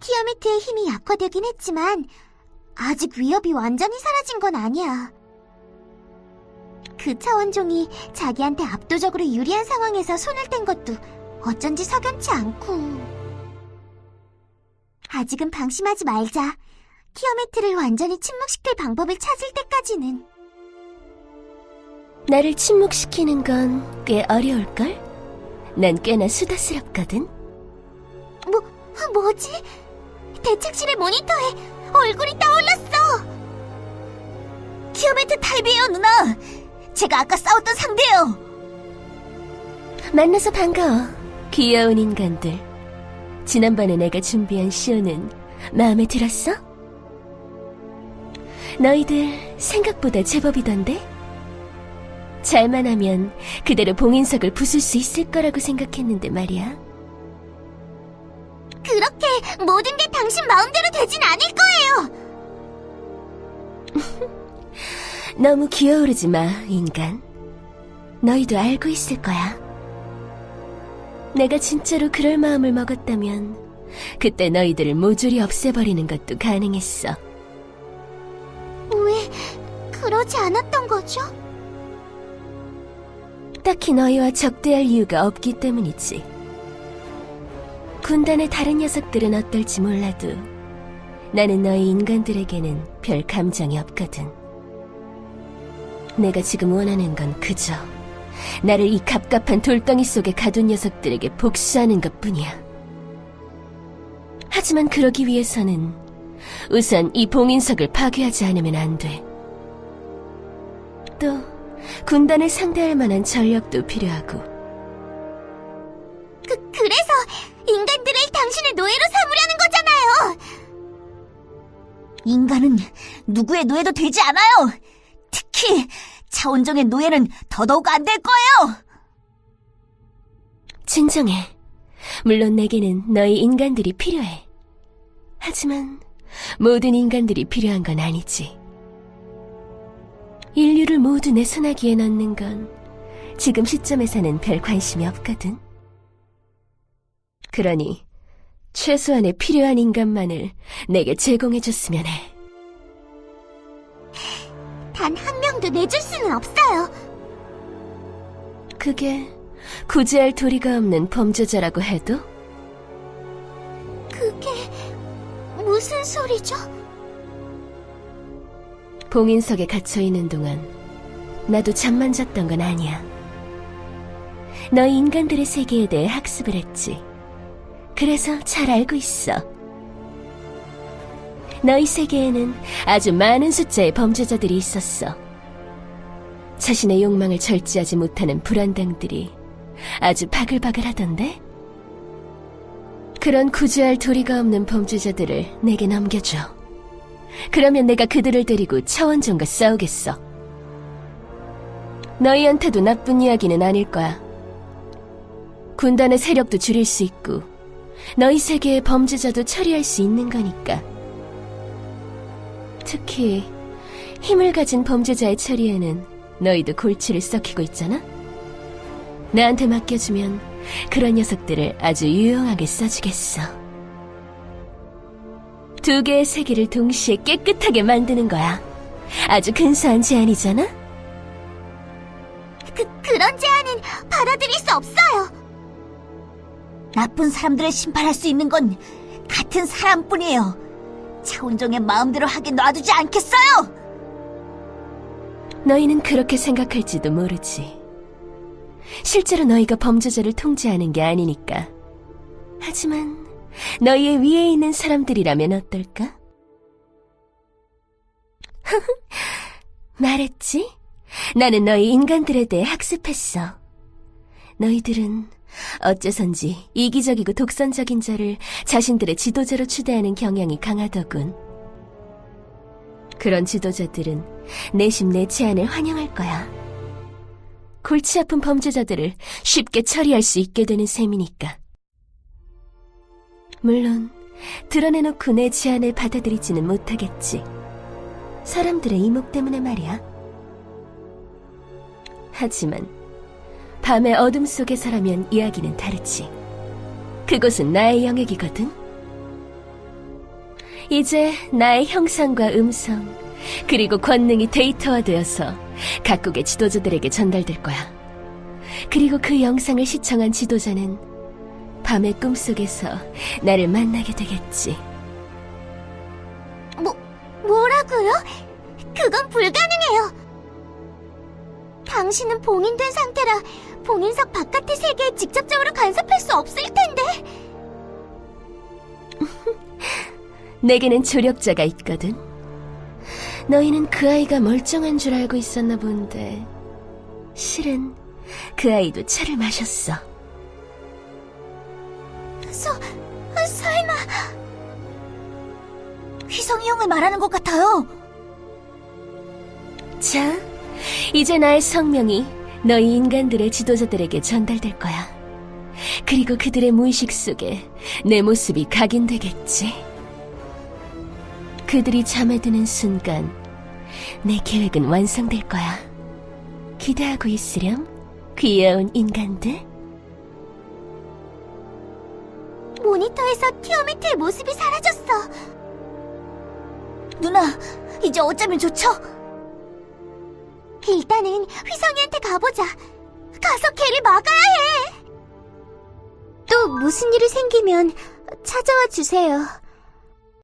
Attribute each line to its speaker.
Speaker 1: 티아메트의 힘이 약화되긴 했지만 아직 위협이 완전히 사라진 건 아니야. 그 차원종이 자기한테 압도적으로 유리한 상황에서 손을 뗀 것도 어쩐지 석연치 않고. 아직은 방심하지 말자. 티어메트를 완전히 침묵시킬 방법을 찾을 때까지는.
Speaker 2: 나를 침묵시키는 건 꽤 어려울걸? 난 꽤나 수다스럽거든.
Speaker 1: 뭐, 뭐지? 대책실의 모니터에 얼굴이 떠올랐어! 티어메트 탈비에요, 누나! 제가 아까 싸웠던 상대예요!
Speaker 2: 만나서 반가워. 귀여운 인간들. 지난번에 내가 준비한 쇼는 마음에 들었어? 너희들 생각보다 제법이던데? 잘만 하면 그대로 봉인석을 부술 수 있을 거라고 생각했는데 말이야.
Speaker 1: 그렇게 모든 게 당신 마음대로 되진 않을 거예요!
Speaker 2: 너무 기어오르지 마, 인간. 너희도 알고 있을 거야. 내가 진짜로 그럴 마음을 먹었다면 그때 너희들을 모조리 없애버리는 것도 가능했어.
Speaker 1: 왜 그러지 않았던 거죠?
Speaker 2: 딱히 너희와 적대할 이유가 없기 때문이지. 군단의 다른 녀석들은 어떨지 몰라도 나는 너희 인간들에게는 별 감정이 없거든. 내가 지금 원하는 건 그저 나를 이 갑갑한 돌덩이 속에 가둔 녀석들에게 복수하는 것 뿐이야. 하지만 그러기 위해서는 우선 이 봉인석을 파괴하지 않으면 안 돼. 또, 군단을 상대할 만한 전력도 필요하고
Speaker 1: 누구의 노예도 되지 않아요! 특히 차원종의 노예는 더더욱 안 될 거예요!
Speaker 2: 진정해. 물론 내게는 너희 인간들이 필요해. 하지만 모든 인간들이 필요한 건 아니지. 인류를 모두 내 손아귀에 넣는 건 지금 시점에서는 별 관심이 없거든. 그러니 최소한의 필요한 인간만을 내게 제공해줬으면 해.
Speaker 1: 단 한 명도 내줄 수는 없어요!
Speaker 2: 그게 구제할 도리가 없는 범죄자라고 해도
Speaker 1: 그게 무슨 소리죠?
Speaker 2: 봉인석에 갇혀 있는 동안 나도 잠만 잤던 건 아니야. 너희 인간들의 세계에 대해 학습을 했지. 그래서 잘 알고 있어. 너희 세계에는 아주 많은 숫자의 범죄자들이 있었어. 자신의 욕망을 절제하지 못하는 불안당들이 아주 바글바글 하던데? 그런 구제할 도리가 없는 범죄자들을 내게 넘겨줘. 그러면 내가 그들을 데리고 차원종과 싸우겠어. 너희한테도 나쁜 이야기는 아닐 거야. 군단의 세력도 줄일 수 있고, 너희 세계의 범죄자도 처리할 수 있는 거니까. 특히, 힘을 가진 범죄자의 처리에는 너희도 골치를 썩히고 있잖아? 나한테 맡겨주면 그런 녀석들을 아주 유용하게 써주겠어. 두 개의 세계를 동시에 깨끗하게 만드는 거야. 아주 근사한 제안이잖아?
Speaker 1: 그, 그런 제안은 받아들일 수 없어요! 나쁜 사람들을 심판할 수 있는 건 같은 사람뿐이에요. 차원종의 마음대로 하게 놔두지 않겠어요!
Speaker 2: 너희는 그렇게 생각할지도 모르지. 실제로 너희가 범죄자를 통제하는 게 아니니까. 하지만 너희의 위에 있는 사람들이라면 어떨까? 말했지? 나는 너희 인간들에 대해 학습했어. 너희들은 어째선지 이기적이고 독선적인 자를 자신들의 지도자로 추대하는 경향이 강하더군. 그런 지도자들은 내심 내 제안을 환영할 거야. 골치 아픈 범죄자들을 쉽게 처리할 수 있게 되는 셈이니까. 물론 드러내놓고 내 제안을 받아들이지는 못하겠지. 사람들의 이목 때문에 말이야. 하지만 밤의 어둠 속에서라면 이야기는 다르지. 그곳은 나의 영역이거든. 이제 나의 형상과 음성, 그리고 권능이 데이터화되어서 각국의 지도자들에게 전달될 거야. 그리고 그 영상을 시청한 지도자는 밤의 꿈속에서 나를 만나게 되겠지.
Speaker 1: 뭐, 뭐라고요? 그건 불가능해요. 당신은 봉인된 상태라 봉인석 바깥의 세계에 직접적으로 간섭할 수 없을 텐데.
Speaker 2: 내게는 조력자가 있거든. 너희는 그 아이가 멀쩡한 줄 알고 있었나 본데, 실은 그 아이도 차를 마셨어.
Speaker 1: 서, 설마. 휘성이 형을 말하는 것 같아요.
Speaker 2: 자, 이제 나의 성명이 너희 인간들의 지도자들에게 전달될 거야. 그리고 그들의 무의식 속에 내 모습이 각인되겠지. 그들이 잠에 드는 순간 내 계획은 완성될 거야. 기대하고 있으렴, 귀여운 인간들.
Speaker 1: 모니터에서 티오메트의 모습이 사라졌어. 누나, 이제 어쩌면 좋죠? 일단은 휘성이한테 가보자. 가서 걔를 막아야 해. 또 무슨 일이 생기면 찾아와 주세요.